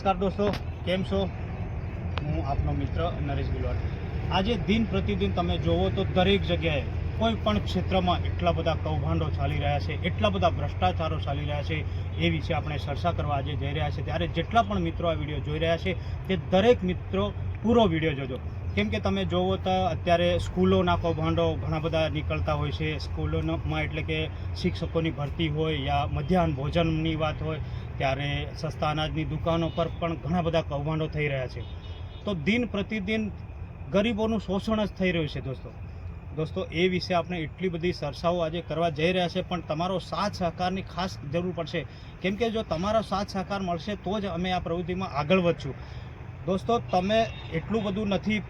નમસ્કાર દોસ્તો, કેમ છો? હું આપનો મિત્ર નરેશ ગિલવાડ આજે દિન પ્રતિદિન તમે જોવો તો દરેક જગ્યાએ કોઈ પણ ક્ષેત્રમાં એટલા બધા કૌભાંડો ચાલી રહ્યા છે, એટલા બધા ભ્રષ્ટાચારો ચાલી રહ્યા છે, એ વિશે આપણે ચર્ચા કરવા આજે જઈ રહ્યા છે. ત્યારે જેટલા પણ મિત્રો આ વીડિયો જોઈ રહ્યા છે, તે દરેક મિત્રો પૂરો વીડિયો જોજો. કેમ કે તમે જોવો તો અત્યારે સ્કૂલોના કૌભાંડો ઘણા બધા નીકળતા હોય છે. સ્કૂલોમાં એટલે કે શિક્ષકોની ભરતી હોય યા મધ્યાહન ભોજનની વાત હોય, ત્યારે સસ્તા અનાજની દુકાનો પર પણ ઘણા બધા કૌભાંડો થઈ રહ્યા છે. તો દિન પ્રતિદિન ગરીબોનું શોષણ જ થઈ રહ્યું છે દોસ્તો. દોસ્તો, એ વિશે આપણે એટલી બધી ચર્ચાઓ આજે કરવા જઈ રહ્યા છે, પણ તમારો સાથ સહકારની ખાસ જરૂર પડશે. કેમ કે જો તમારો સાથ સહકાર મળશે, તો જ અમે આ પ્રવૃત્તિમાં આગળ વધશું. દોસ્તો, તમે એટલું બધું નથી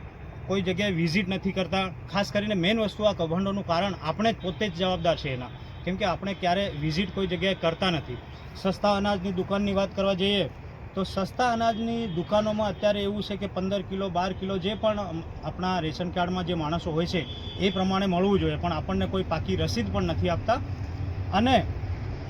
કોઈ જગ્યાએ વિઝિટ નથી કરતા. ખાસ કરીને મેઇન વસ્તુ આ કૌભાંડોનું કારણ આપણે જ પોતે જ જવાબદાર છે એના. કેમ કે આપણે ક્યારે વિઝિટ કોઈ જગ્યાએ કરતા નથી. સસ્તા અનાજની દુકાનની વાત કરવા જઈએ, તો સસ્તા અનાજની દુકાનોમાં અત્યારે એવું છે કે પંદર કિલો, બાર કિલો જે પણ આપણા રેશન કાર્ડમાં જે માણસો હોય છે, એ પ્રમાણે મળવું જોઈએ. પણ આપણને કોઈ પાકી રસીદ પણ નથી આપતા. અને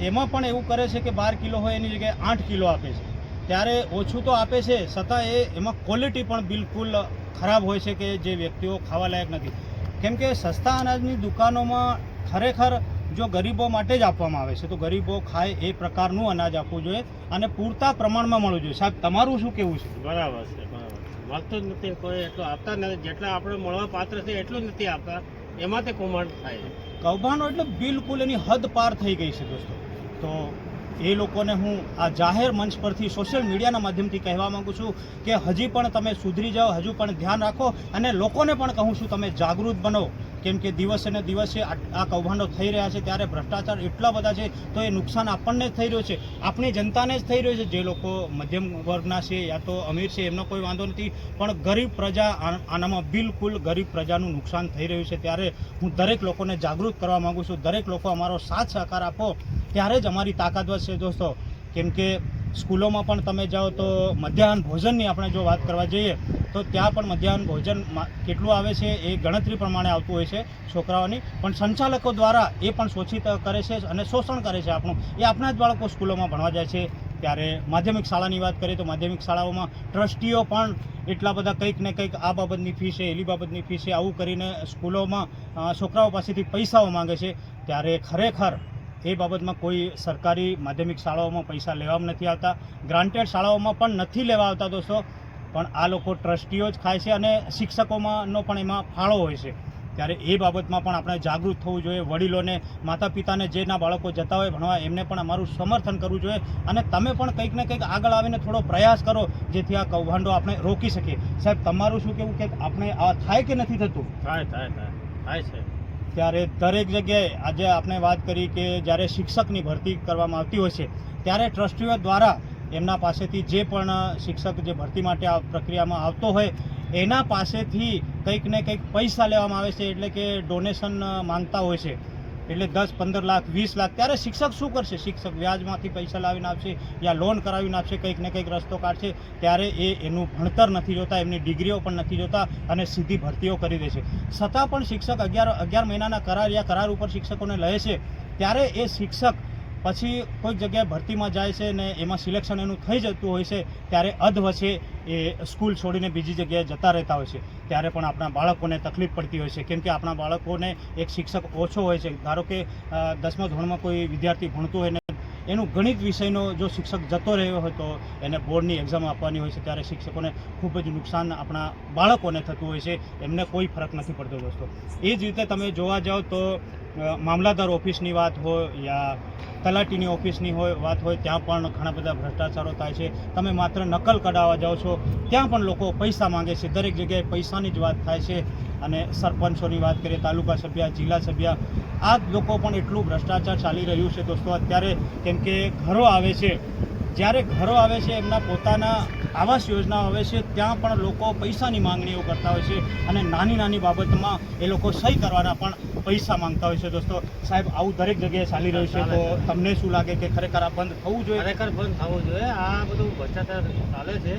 એમાં પણ એવું કરે છે કે બાર કિલો હોય એની જગ્યાએ આઠ કિલો આપે છે. ત્યારે ઓછું તો આપે છે, છતાં એ એમાં ક્વોલિટી પણ બિલકુલ ખરાબ હોય છે કે જે વ્યક્તિઓ ખાવા લાયક નથી. કેમ કે સસ્તા અનાજની દુકાનોમાં ખરેખર જો ગરીબો માટે જ આપવામાં આવે છે તો ગરીબો ખાય એ પ્રકારનું અનાજ આપવું જોઈએ અને પૂરતા પ્રમાણમાં મળવું જોઈએ. સાહેબ તમારું શું કેવું છે? બરાબર છે બરાબર મળતું જ નથી કોઈ એટલું આપતા નથી. જેટલા આપણે મળવા પાત્ર છે એટલું જ નથી આપતા. એમાં તે કૌભાંડ થાય. છે કૌભાંડો એટલે બિલકુલ એની હદ પાર થઈ ગઈ છે દોસ્તો. તો એ લોકોને હું આ જાહેર મંચ પરથી સોશિયલ મીડિયાના માધ્યમથી કહેવા માગું છું કે હજી પણ તમે સુધરી જાઓ, હજુ પણ ધ્યાન રાખો અને લોકોને પણ કહું છું તમે જાગૃત બનો. કેમ કે દિવસે ને દિવસે આ કૌભાંડો થઈ રહ્યા છે, ત્યારે ભ્રષ્ટાચાર એટલા બધા છે, તો એ નુકસાન આપણને જ થઈ રહ્યું છે. આપણી જનતાને જ થઈ રહ્યું છે. જે લોકો મધ્યમ વર્ગના છે યા તો અમીર છે, એમનો કોઈ વાંધો નથી. પણ ગરીબ પ્રજા આનામાં બિલકુલ ગરીબ પ્રજાનું નુકસાન થઈ રહ્યું છે. ત્યારે હું દરેક લોકોને જાગૃત કરવા માગું છું. દરેક લોકો અમારો સાથ સહકાર આપો. ત્યારે જ અમારી તાકાત વધશે દોસ્તો. કેમ કે સ્કૂલોમાં પણ તમે જાઓ તો મધ્યાહન ભોજનની આપણે જો વાત કરવા જઈએ, તો ત્યાં પણ મધ્યાહન ભોજન કેટલું આવે છે એ ગણતરી પ્રમાણે આવતું હોય છે છોકરાઓની. પણ સંચાલકો દ્વારા એ પણ શોષિત કરે છે અને શોષણ કરે છે આપણું. એ આપણા જ બાળકો સ્કૂલોમાં ભણવા જાય છે. ત્યારે માધ્યમિક શાળાની વાત કરીએ તો માધ્યમિક શાળાઓમાં ટ્રસ્ટીઓ પણ એટલા બધા કંઈક ને કંઈક આ બાબતની ફી છે, એલી બાબતની ફી છે. આવું કરીને સ્કૂલોમાં છોકરાઓ પાસેથી પૈસાઓ માંગે છે. ત્યારે ખરેખર એ બાબતમાં કોઈ સરકારી માધ્યમિક શાળાઓમાં પૈસા લેવામાં નથી આવતા. ગ્રાન્ટેડ શાળાઓમાં પણ નથી લેવા આવતા દોસ્તો પણ આ લોકો ટ્રસ્ટીઓ જ ખાય છે અને શિક્ષકોમાંનો પણ એમાં ફાળો હોય છે. ત્યારે એ બાબતમાં પણ આપણે જાગૃત થવું જોઈએ. વડીલોને માતા પિતાને જેના બાળકો જતા હોય ભણવા, એમને પણ અમારું સમર્થન કરવું જોઈએ અને તમે પણ કંઈક ને કંઈક આગળ આવીને થોડો પ્રયાસ કરો, જેથી આ કૌભાંડો આપણે રોકી શકીએ. સાહેબ, તમારું શું કેવું કે આપણે આ થાય કે નથી થતું? થાય થાય થાય. થાય છે. ત્યારે દરેક જગ્યાએ આજે આપણે વાત કરી કે જ્યારે શિક્ષકની ભરતી કરવામાં આવતી હોય છે, ત્યારે ટ્રસ્ટીઓ દ્વારા એમના પાસેથી જે પણ શિક્ષક જે ભરતી માટે આ પ્રક્રિયામાં આવતો હોય, એના પાસેથી કંઈક ને કંઈક પૈસા લેવામાં આવે છે, એટલે કે ડોનેશન માંગતા હોય છે. એટલે દસ, પંદર લાખ, વીસ લાખ, ત્યારે શિક્ષક શું કરશે? શિક્ષક વ્યાજમાંથી પૈસા લાવીને આપશે યા લોન કરાવીને આપશે, કંઈક ને કંઈક રસ્તો કાઢશે, ત્યારે એ એનું ભણતર નથી જોતા, એમની ડિગ્રીઓ પણ નથી જોતા અને સીધી ભરતીઓ કરી દે છે છતાં પણ શિક્ષક અગિયાર અગિયાર મહિનાના કરાર યા કરાર ઉપર શિક્ષકોને લે છે, ત્યારે એ શિક્ષક પછી કોઈક જગ્યાએ ભરતીમાં જાય છે ને એમાં સિલેક્શન એનું થઈ જતું હોય છે, ત્યારે અધવચ્ચે એ સ્કૂલ છોડીને બીજી જગ્યાએ જતા રહેતા હોય છે. ત્યારે પણ આપણા બાળકોને તકલીફ પડતી હોય છે. કેમ કે આપણા બાળકોને એક શિક્ષક ઓછો હોય છે. ધારો કે દસમા ધોરણમાં કોઈ વિદ્યાર્થી ભણતું હોય એનું ગણિત વિષયનો જો શિક્ષક જતો રહ્યો હોય તો એને બોર્ડની એક્ઝામ આપવાની હોય છે, ત્યારે શિક્ષકોને ખૂબ જ નુકસાન આપણા બાળકોને થતું હોય છે, એમને કોઈ ફરક નથી પડતો દોસ્તો. એ જ રીતે તમે જોવા જાઓ તો મામલાદાર ઓફિસની વાત હોય યા તલાટીની ઓફિસની હોય, વાત હોય, ત્યાં પણ ઘણા બધા ભ્રષ્ટાચારો થાય છે. તમે માત્ર નકલ કઢાવવા જાઓ છો, ત્યાં પણ લોકો પૈસા માંગે છે. દરેક જગ્યાએ પૈસાની જ વાત થાય છે. અને સરપંચોની વાત કરીએ તાલુકા સભ્ય જિલ્લા સભ્ય આ જ લોકો પણ એટલું ભ્રષ્ટાચાર ચાલી રહ્યું છે દોસ્તો. અત્યારે કેમ કે ઘરો આવે છે. જ્યારે ઘરો આવે છે એમના પોતાના આવાસ યોજના આવે છે ત્યાં પણ લોકો પૈસાની માંગણીઓ કરતા હોય છે અને નાની નાની બાબતમાં એ લોકો સહી કરવાના પણ પૈસા માંગતા હોય છે દોસ્તો. સાહેબ આવું દરેક જગ્યાએ ચાલી રહ્યું છે તો તમને શું લાગે કે ખરેખર આ બંધ થવું જોઈએ? ખરેખર બંધ થવું જોઈએ. આ બધું ભ્રષ્ટાચાર ચાલે છે.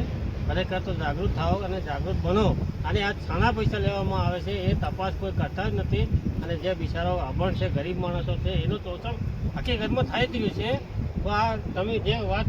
ખરેખર તો જાગૃત થાઓ અને જાગૃત બનો. અને આ છાના પૈસા લેવામાં આવે છે એ તપાસ કોઈ કરતા જ નથી. અને જે બિચારાઓ અભણ છે, ગરીબ માણસો છે, એનું શોષણ હકીકતમાં થાય જ રહ્યું છે. તો આ તમે જે વાત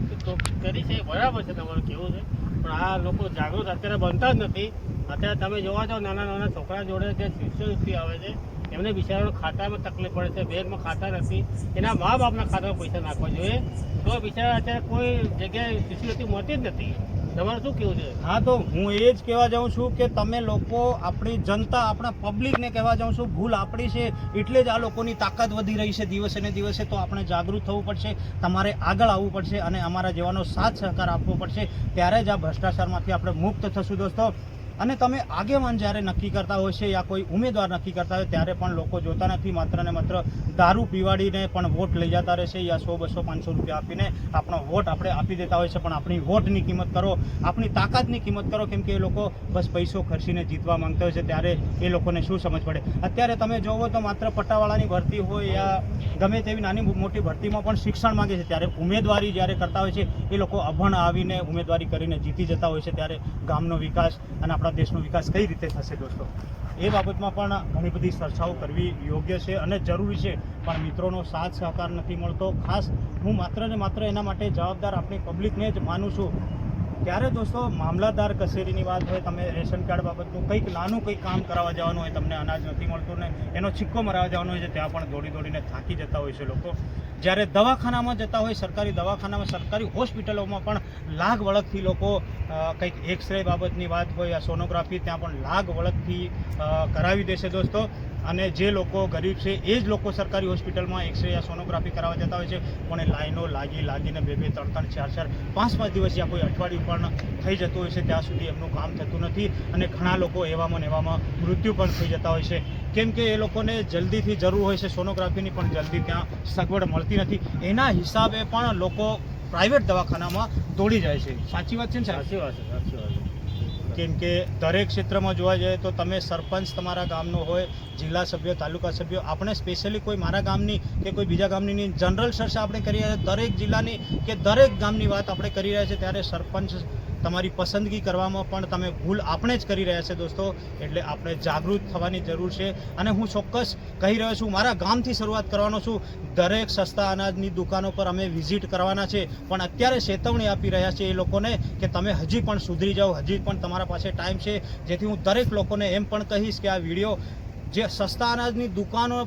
કરી છે એ બરાબર છે, તમારું કેવું છે. પણ આ લોકો જાગૃત અત્યારે બનતા જ નથી. અત્યારે તમે જોવા જાઓ નાના નાના છોકરા જોડે જે શિષ્યવૃત્તિ આવે છે, એમને બિચારાનું ખાતામાં તકલીફ પડે છે, બેંકમાં ખાતા નથી. એના મા બાપના ખાતામાં પૈસા નાખવા જોઈએ. તો બિચારા અત્યારે કોઈ જગ્યાએ શિષ્યવૃત્તિ મળતી જ નથી. તમારું શું કેવું છે? હા, તો હું એ જ કહેવા જાઉં છું કે તમે લોકો આપણી જનતા, આપણા પબ્લિકને કહેવા જાઉં છું, ભૂલ આપણી છે, એટલે જ આ લોકોની તાકાત વધી રહી છે દિવસે ને દિવસે, તો આપણે જાગૃત થવું પડશે, તમારે આગળ આવવું પડશે અને અમારા જેવાનો સાથ સહકાર આપવો પડશે. ત્યારે જ આ ભ્રષ્ટાચારમાંથી આપણે મુક્ત થશું, દોસ્તો. અને તમે આગેવાન જ્યારે નક્કી કરતા હોય છે યા કોઈ ઉમેદવાર નક્કી કરતા હોય ત્યારે પણ લોકો જોતા નથી, માત્ર ને માત્ર દારૂ પીવાડીને પણ વોટ લઈ જતા રહે છે યા સો, બસો, પાંચસો રૂપિયા આપીને આપણો વોટ આપણે આપી દેતા હોય છે. પણ આપણી વોટની કિંમત કરો, આપણી તાકાતની કિંમત કરો, કેમ કે એ લોકો બસ પૈસો ખર્ચીને જીતવા માંગતા હોય છે, ત્યારે એ લોકોને શું સમજ પડે? અત્યારે તમે જોવો તો માત્ર પટ્ટાવાળાની ભરતી હોય યા ગમે તેવી નાની મોટી ભરતીમાં પણ શિક્ષણ માંગે છે. ત્યારે ઉમેદવારી જ્યારે કરતા હોય છે, એ લોકો અભણ આવીને ઉમેદવારી કરીને જીતી જતા હોય છે. ત્યારે ગામનો વિકાસ અને આપણા દેશનો વિકાસ કઈ રીતે થશે દોસ્તો? એ બાબતમાં પણ ઘણી બધી ચર્ચાઓ કરવી યોગ્ય છે અને જરૂરી છે. પણ મિત્રોનો સાથ સહકાર નથી મળતો. ખાસ હું માત્ર ને માત્ર એના માટે જવાબદાર આપણી પબ્લિકને જ માનું છું. ત્યારે દોસ્તો મામલાદાર કચેરીની વાત હોય, તમે રેશન કાર્ડ બાબતનું કંઈક નાનું કંઈક કામ કરાવવા જવાનું હોય, તમને અનાજ નથી મળતું ને એનો છિક્કો મરાવવા જવાનો હોય છે, ત્યાં પણ દોડી દોડીને થાકી જતા હોય છે લોકો. જ્યારે દવાખાનામાં જતા હોય, સરકારી દવાખાનામાં, સરકારી હોસ્પિટલોમાં પણ લાગ વળગથી લોકો કંઈક એક્સરે બાબતની વાત હોય, આ સોનોગ્રાફી ત્યાં પણ લાગ વળગથી કરાવી દેશે દોસ્તો. અને જે લોકો ગરીબ છે, એ જ લોકો સરકારી હોસ્પિટલમાં એક્સરે યા સોનોગ્રાફી કરાવવા જતા હોય છે. પણ એ લાઈનો લાગી, લાગીને બે બે, ત્રણ ત્રણ, ચાર ચાર, પાંચ પાંચ દિવસ યા કોઈ અઠવાડિયું પણ થઈ જતું હોય છે, ત્યાં સુધી એમનું કામ થતું નથી અને ઘણા લોકો એવામાં ને એવામાં મૃત્યુ પણ થઈ જતા હોય છે. કેમ કે એ લોકોને જલ્દીથી જરૂર હોય છે સોનોગ્રાફીની, પણ જલ્દી ત્યાં સગવડ મળતી નથી. એના હિસાબે પણ લોકો પ્રાઇવેટ દવાખાનામાં દોડી જાય છે. સાચી વાત છે ને સાચી વાત છે, સાચી વાત કેમ કે દરેક ક્ષેત્રમાં જોવા જઈએ તો તમે સરપંચ તમારા ગામનો હોય, જિલ્લા સભ્ય, તાલુકા સભ્ય, આપણે સ્પેશિયલી કોઈ મારા ગામની કે કોઈ બીજા ગામની જનરલ ચર્ચા આપણે કરી રહ્યા દરેક જિલ્લાની કે દરેક ગામની વાત આપણે કરી રહ્યા છીએ ત્યારે સરપંચ તમારી પસંદગી કરવામાં પણ તમે ભૂલ આપણે જ કરી રહ્યા છે દોસ્તો, એટલે આપણે જાગૃત થવાની જરૂર છે. અને હું ચોક્કસ કહી રહ્યો છું, મારા ગામથી શરૂઆત કરવાનો છું. દરેક સસ્તા અનાજની દુકાનો પર અમે વિઝિટ કરવાના છે, પણ અત્યારે ચેતવણી આપી રહ્યા છે એ લોકોને કે તમે હજી પણ સુધરી જાઓ, હજી પણ તમારા પાસે ટાઈમ છે. જેથી હું દરેક લોકોને એમ પણ કહીશ કે આ વીડિયો જે સસ્તા અનાજની દુકાનો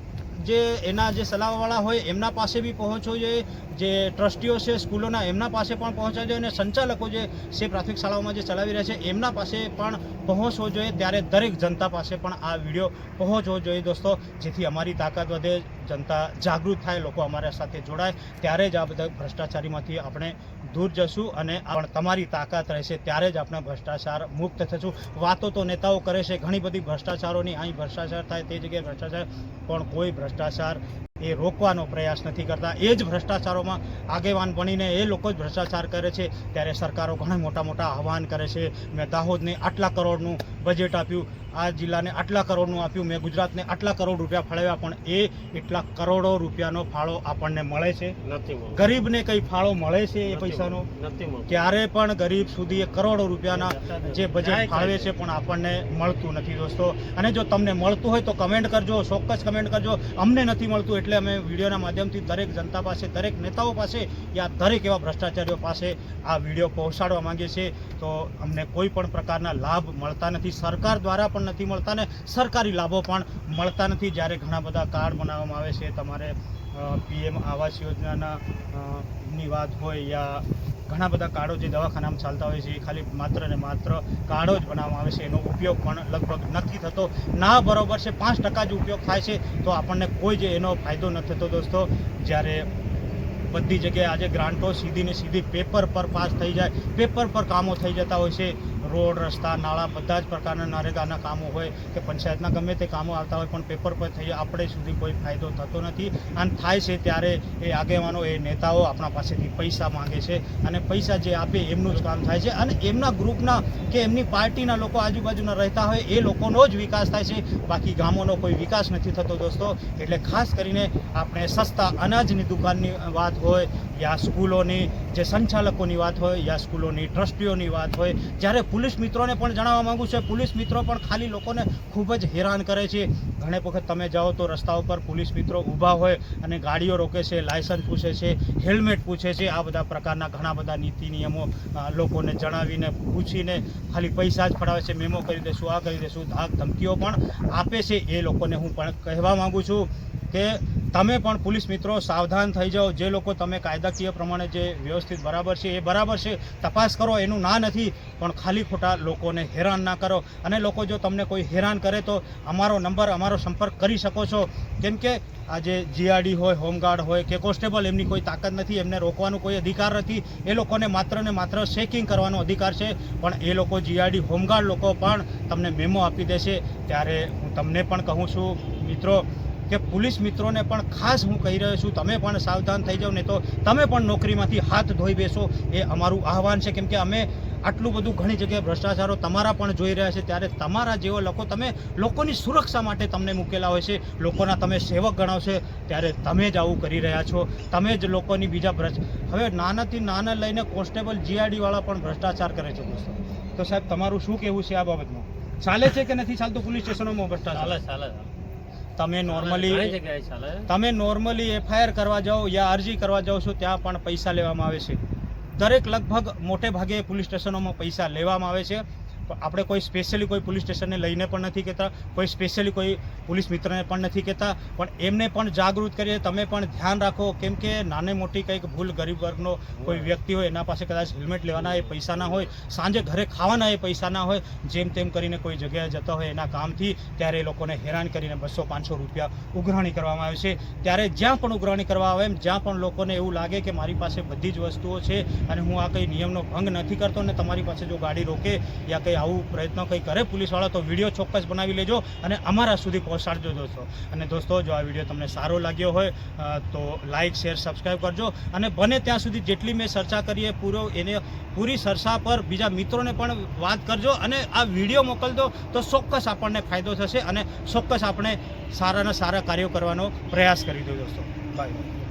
જે એના જે સલાહવાળા હોય, એમના પાસે બી પહોંચવો જોઈએ. જે ટ્રસ્ટીઓ છે, સ્કૂલોના, એમના પાસે પણ પહોંચવા જોઈએ અને સંચાલકો જે છે, પ્રાથમિક શાળાઓમાં જે ચલાવી રહ્યા છે, એમના પાસે પણ પહોંચવો જોઈએ. ત્યારે દરેક જનતા પાસે પણ આ વીડિયો પહોંચવો જોઈએ દોસ્તો. જેથી અમારી તાકાત વધે. જનતા જાગૃત થાય, લોકો અમારા સાથે જોડાય, ત્યારે જ આ બધા ભ્રષ્ટાચારીમાંથી આપણે દૂર જશું અને પણ તમારી તાકાત રહેશે, ત્યારે જ આપણે ભ્રષ્ટાચાર મુક્ત થશું. વાતો તો નેતાઓ કરે છે, ઘણી બધી ભ્રષ્ટાચારોની અહીં ભ્રષ્ટાચાર થાય તે જગ્યાએ ભ્રષ્ટાચાર, પણ કોઈ ભ્રષ્ટાચાર એ રોકવાનો પ્રયાસ નથી કરતા. એ જ ભ્રષ્ટાચારોમાં આગેવાન બનીને એ લોકો જ ભ્રષ્ટાચાર કરે છે. ત્યારે સરકારો ઘણા મોટા મોટા આહવાન કરે છે. મેં દાહોદને આટલા કરોડનું બજેટ આપ્યું. આ જિલ્લાને આટલા કરોડનું આપ્યું. મેં ગુજરાતને આટલા કરોડ રૂપિયા ફાળવ્યા પણ એ એટલા કરોડો રૂપિયાનો ફાળો આપણને મળે છે? ગરીબને કઈ ફાળો મળે છે એ પૈસાનો. ક્યારે પણ ગરીબ સુધી એ કરોડો રૂપિયાના જે બજેટ ફાળવે છે. છે પણ આપણને મળતું નથી દોસ્તો. અને જો તમને મળતું હોય તો કમેન્ટ કરજો ચોક્કસ કમેન્ટ કરજો. અમને નથી મળતું એટલે અમે વિડીયોના માધ્યમથી દરેક જનતા પાસે દરેક નેતાઓ પાસે યા દરેક એવા ભ્રષ્ટાચારીઓ પાસે આ વીડિયો પહોંચાડવા માંગીએ છીએ. તો અમને કોઈ પણ પ્રકારના લાભ મળતા નથી. સરકાર દ્વારા પણ નથી મળતા ને સરકારી લાભો પણ મળતા નથી. જ્યારે ઘણા બધા કાર્ડ બનાવવામાં આવે છે, તમારે પીએમ આવાસ યોજનાના ની વાત હોય યા ઘણા બધા કાર્ડો જે દવાખાનામાં ચાલતા હોય છે, એ ખાલી માત્ર ને માત્ર કાર્ડો જ બનાવવામાં આવે છે. એનો ઉપયોગ પણ લગભગ નથી થતો. ના બરોબર છે, પાંચ ટકા જ ઉપયોગ થાય છે, તો આપણને કોઈ જ એનો ફાયદો નથી થતો દોસ્તો. જ્યારે બધી જગ્યાએ આજે ગ્રાન્ટો સીધી ને સીધી પેપર પર પાસ થઈ જાય, પેપર પર કામો થઈ જતા હોય છે. રોડ, રસ્તા, નાળા બધા જ પ્રકારના નરેગાના કામો હોય કે પંચાયતના ગમે તે કામો આવતા હોય પણ પેપર પર થઈ આપણે સુધી કોઈ ફાયદો થતો નથી. અને થાય છે ત્યારે એ આગેવાનો, એ નેતાઓ આપણા પાસેથી પૈસા માંગે છે અને પૈસા જે આપે એમનું જ કામ થાય છે અને એમના ગ્રુપના કે એમની પાર્ટીના લોકો આજુબાજુના રહેતા હોય એ લોકોનો જ વિકાસ થાય છે. બાકી ગામોનો કોઈ વિકાસ નથી થતો દોસ્તો. એટલે ખાસ કરીને આપણે સસ્તા અનાજની દુકાનની વાત હોય યા સ્કૂલોની જે સંચાલકોની વાત હોય યા સ્કૂલોની ટ્રસ્ટીઓની વાત હોય, જ્યારે પોલીસ મિત્રોને પણ જણાવવા માગું છું. પોલીસ મિત્રો પણ ખાલી લોકોને ખૂબ જ હેરાન કરે છે. ઘણી વખત તમે જાઓ તો રસ્તા ઉપર પોલીસ મિત્રો ઊભા હોય અને ગાડીઓ રોકે છે, લાયસન્સ પૂછે છે, હેલ્મેટ પૂછે છે. આ બધા પ્રકારના ઘણા બધા નીતિ નિયમો લોકોને જણાવીને પૂછીને ખાલી પૈસા જ ફડાવે છે. મેમો કરી દેશું, આ કરી દેશું ધાક ધમકીઓ પણ આપે છે. એ લોકોને હું પણ કહેવા માગું છું કે તમે પણ પોલીસ મિત્રો સાવધાન થઈ જાઓ. જે લોકો તમે કાયદાકીય પ્રમાણે જે વ્યવસ્થિત બરાબર છે એ બરાબર છે, તપાસ કરો, એનું ના નથી, પણ ખાલી ખોટા લોકોને હેરાન ના કરો. અને લોકો જો તમને કોઈ હેરાન કરે તો અમારો નંબર, અમારો સંપર્ક કરી શકો છો. કેમ કે આજે જીઆરડી હોય હોમગાર્ડ હોય કે કોન્સ્ટેબલ, એમની કોઈ તાકાત નથી, એમને રોકવાનો કોઈ અધિકાર નથી. એ લોકોને માત્ર ને માત્ર ચેકિંગ કરવાનો અધિકાર છે. પણ એ લોકો જીઆરડી હોમગાર્ડ લોકો પણ તમને મેમો આપી દેશે. ત્યારે હું તમને પણ કહું છું, મિત્રો કે પોલીસ મિત્રોને પણ ખાસ હું કહી રહ્યો છું, તમે પણ સાવધાન થઈ જાઓ ને તો તમે પણ નોકરીમાંથી હાથ ધોઈ બેસો. એ અમારું આહવાન છે, કેમ કે અમે આટલું બધું ઘણી જગ્યાએ ભ્રષ્ટાચારો તમારા પણ જોઈ રહ્યા છે, ત્યારે તમારા જેવો લોકો, તમે લોકોની સુરક્ષા માટે તમને મૂકેલા હોય છે, લોકોના તમે સેવક ગણાવશે, ત્યારે તમે જ આવું કરી રહ્યા છો, તમે જ લોકોની બીજા ભ્રષ્ટ. હવે નાનાથી નાના લઈને કોન્સ્ટેબલ જીઆઈડીવાળા પણ ભ્રષ્ટાચાર કરે છે, દોસ્તો. તો સાહેબ, તમારું શું કહેવું છે આ બાબતમાં? ચાલે છે કે નથી ચાલતું પોલીસ સ્ટેશનોમાં ભ્રષ્ટાચાર? ચાલે ચાલે. તમે નોર્મલી તમે નોર્મલી એફઆઈઆર કરવા જાઓ યા અરજી કરવા જાઓ છો ત્યાં પણ પૈસા લેવામાં આવે છે. દરેક લગભગ મોટે ભાગે પોલીસ સ્ટેશનોમાં પૈસા લેવામાં આવે છે. આપણે કોઈ સ્પેશિયલી કોઈ પોલીસ સ્ટેશનને લઈને પણ નથી કહેતા કોઈ સ્પેશિયલી કોઈ પોલીસ મિત્રને પણ નથી કહેતા પણ એમને પણ જાગૃત કરીએ તમે પણ ધ્યાન રાખો. કેમ કે નાની મોટી કંઈક ભૂલ ગરીબ વર્ગનો કોઈ વ્યક્તિ હોય એના પાસે કદાચ હેલ્મેટ લેવાના એ પૈસા ના હોય સાંજે ઘરે ખાવાના એ પૈસા ના હોય જેમ તેમ કરીને કોઈ જગ્યાએ જતા હોય એના કામથી ત્યારે એ લોકોને હેરાન કરીને બસો પાંચસો રૂપિયા ઉઘરાણી કરવામાં આવે છે. ત્યારે જ્યાં પણ ઉઘરાણી કરવા આવે એમ જ્યાં પણ લોકોને એવું લાગે કે મારી પાસે બધી જ વસ્તુઓ છે અને હું આ કંઈ નિયમનો ભંગ નથી કરતો ને તમારી પાસે જો ગાડી રોકે યા કંઈ આવું પ્રયત્ન કંઈ કરે પોલીસવાળા, તો વીડિયો ચોક્કસ બનાવી લેજો અને અમારા સુધી પહોંચાડજો દોસ્તો. અને દોસ્તો, જો આ વીડિયો તમને સારો લાગ્યો હોય તો લાઇક શેર સબસ્ક્રાઈબ કરજો. અને બને ત્યાં સુધી જેટલી મેં ચર્ચા કરી એ પૂરો એને પૂરી ચર્ચા પર બીજા મિત્રોને પણ વાત કરજો અને આ વીડિયો મોકલજો, તો ચોક્કસ આપણને ફાયદો થશે અને ચોક્કસ આપણે સારાના સારા કાર્યો કરવાનો પ્રયાસ કરી દો દોસ્તો. બાય